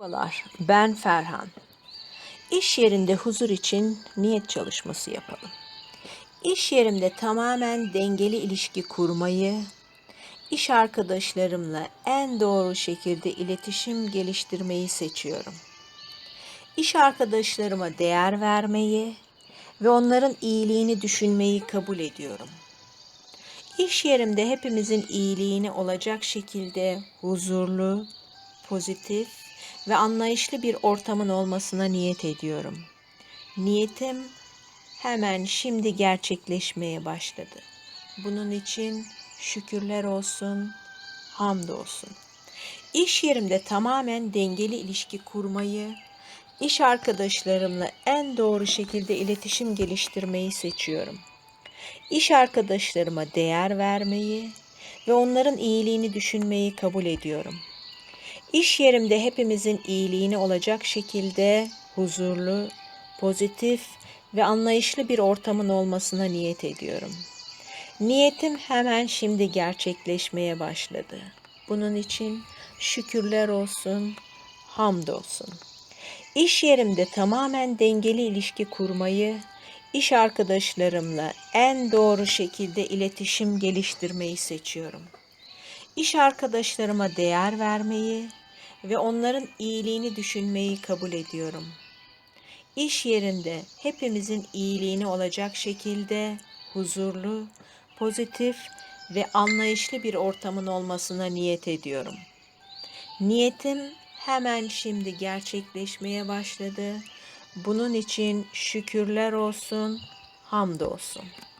Merhabalar, ben Ferhan. İş yerinde huzur için niyet çalışması yapalım. İş yerimde tamamen dengeli ilişki kurmayı, iş arkadaşlarımla en doğru şekilde iletişim geliştirmeyi seçiyorum. İş arkadaşlarıma değer vermeyi ve onların iyiliğini düşünmeyi kabul ediyorum. İş yerimde hepimizin iyiliğini olacak şekilde huzurlu, pozitif ve anlayışlı bir ortamın olmasına niyet ediyorum. Niyetim hemen şimdi gerçekleşmeye başladı. Bunun için şükürler olsun, hamdolsun. İş yerimde tamamen dengeli ilişki kurmayı, iş arkadaşlarımla en doğru şekilde iletişim geliştirmeyi seçiyorum. İş arkadaşlarıma değer vermeyi ve onların iyiliğini düşünmeyi kabul ediyorum. İş yerimde hepimizin iyiliğini olacak şekilde huzurlu, pozitif ve anlayışlı bir ortamın olmasına niyet ediyorum. Niyetim hemen şimdi gerçekleşmeye başladı. Bunun için şükürler olsun, hamdolsun. İş yerimde tamamen dengeli ilişki kurmayı, iş arkadaşlarımla en doğru şekilde iletişim geliştirmeyi seçiyorum. İş arkadaşlarıma değer vermeyi ve onların iyiliğini düşünmeyi kabul ediyorum. İş yerinde hepimizin iyiliğini olacak şekilde huzurlu, pozitif ve anlayışlı bir ortamın olmasına niyet ediyorum. Niyetim hemen şimdi gerçekleşmeye başladı. Bunun için şükürler olsun, hamdolsun.